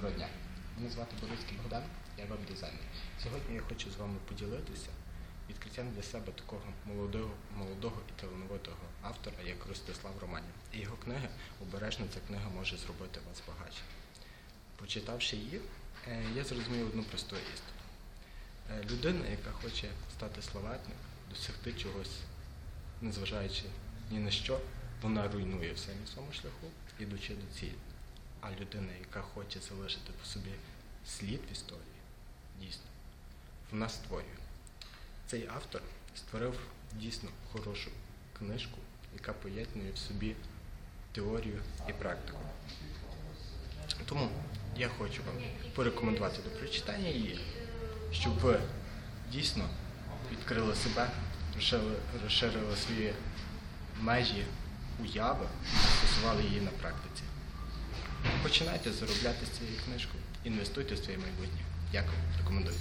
Доброго дня. Мене звати Борицький Богдан, я веб-дизайнер. Сьогодні я хочу з вами поділитися відкриттям для себе такого молодого, молодого і талановитого автора, як Ростислав Романів. І його книги обережно ця книга може зробити вас багатше. Почитавши її, е, я зрозумів одну просту істину. Е, Людина, яка хоче стати славетним, досягти чогось, незважаючи ні на що, вона руйнує все на своєму шляху, ідучи до цілі. А людина, яка хоче залишити по собі слід в історії, дійсно, вона створює. Цей автор створив дійсно хорошу книжку, яка поєднує в собі теорію і практику. Тому я хочу вам порекомендувати до прочитання її, щоб ви дійсно відкрили себе, розширили, розширили свої межі уяви і застосували її на практиці. Починайте заробляти з цією книжкою, інвестуйте в своє майбутнє. Дякую, рекомендую.